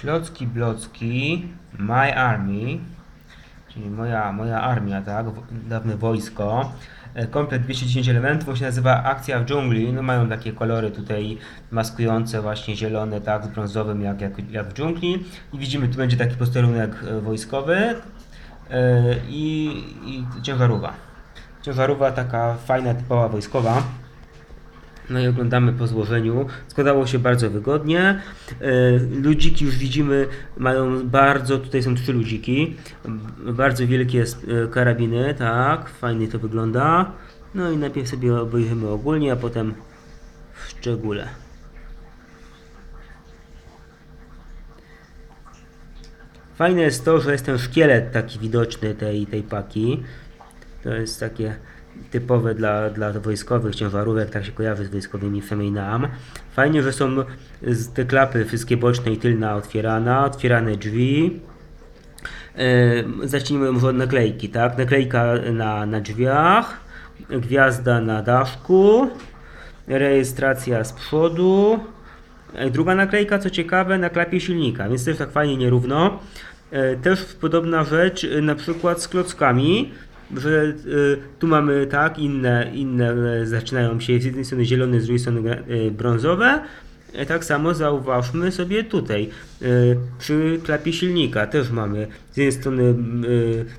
Klocki Blocki, My Army, czyli moja, moja armia, tak, dawne wojsko. E, Komplet 210 elementów, się nazywa Akcja w dżungli. No mają takie kolory tutaj maskujące właśnie zielone, tak, z brązowym jak, jak, jak w dżungli. I widzimy, tu będzie taki posterunek e, wojskowy e, i, i ciężarówka. Ciężarówka taka fajna, typowa wojskowa. No i oglądamy po złożeniu. Składało się bardzo wygodnie. E, Ludziki już widzimy, mają bardzo, tutaj są trzy ludziki. Bardzo wielkie e, karabiny, tak, fajnie to wygląda. No i najpierw sobie obejrzymy ogólnie, a potem w szczególe. Fajne jest to, że jest ten szkielet taki widoczny tej, tej paki. To jest takie typowe dla, dla wojskowych ciężarówek, tak się kojarzy z wojskowymi, przynajmniej nam. Fajnie, że są te klapy wszystkie boczne i tylna otwierana, otwierane drzwi. Zacznijmy może od naklejki, tak? Naklejka na, na drzwiach, gwiazda na daszku, rejestracja z przodu. E, Druga naklejka, co ciekawe, na klapie silnika, więc też tak fajnie nierówno. E, Też podobna rzecz, e, na przykład z klockami, że e, tu mamy tak, inne, inne e, zaczynają się z jednej strony zielone, z drugiej strony e, brązowe. E, Tak samo zauważmy sobie tutaj, przy klapie silnika też mamy, z jednej strony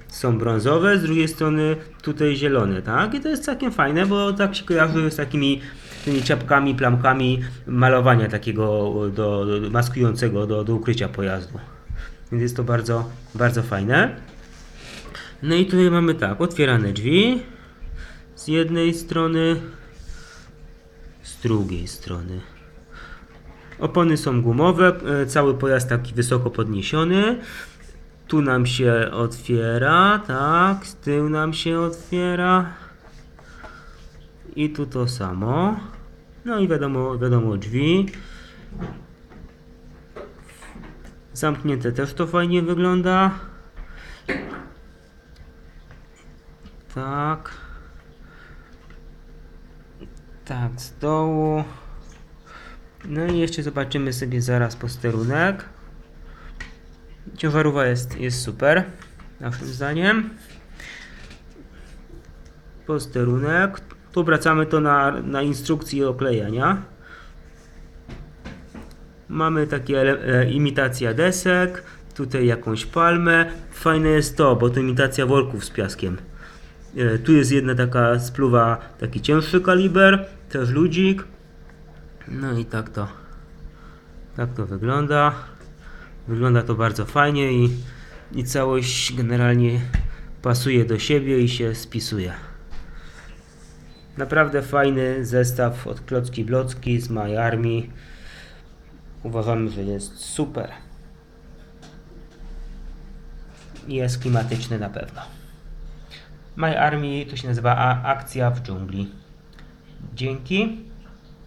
są brązowe, z drugiej strony tutaj zielone, tak? I to jest całkiem fajne, bo tak się kojarzy z takimi tymi czapkami, plamkami malowania takiego do, do maskującego do, do ukrycia pojazdu. Więc jest to bardzo, bardzo fajne. No i tutaj mamy tak, otwierane drzwi z jednej strony, z drugiej strony. Opony są gumowe, e, cały pojazd taki wysoko podniesiony. Tu nam się otwiera, tak, z tyłu nam się otwiera. I tu to samo. No i wiadomo, wiadomo drzwi. Zamknięte też to fajnie wygląda. Tak. Tak, z dołu. No i jeszcze zobaczymy sobie zaraz posterunek. Ciężarówka jest, jest super, naszym zdaniem. Posterunek. Tu wracamy to na, na oklejania. Mamy takie e, imitacja desek, tutaj jakąś palmę. Fajne jest to, bo to imitacja worków z piaskiem. E, Tu jest jedna taka spluwa, taki cięższy kaliber, też ludzik. No i tak to, tak to wygląda. Wygląda to bardzo fajnie i, i całość generalnie pasuje do siebie i się spisuje. Naprawdę fajny zestaw od Klocki Blocki z My Army. Uważamy, że jest super. Jest klimatyczny na pewno. My Army to się nazywa Akcja w dżungli. Dzięki.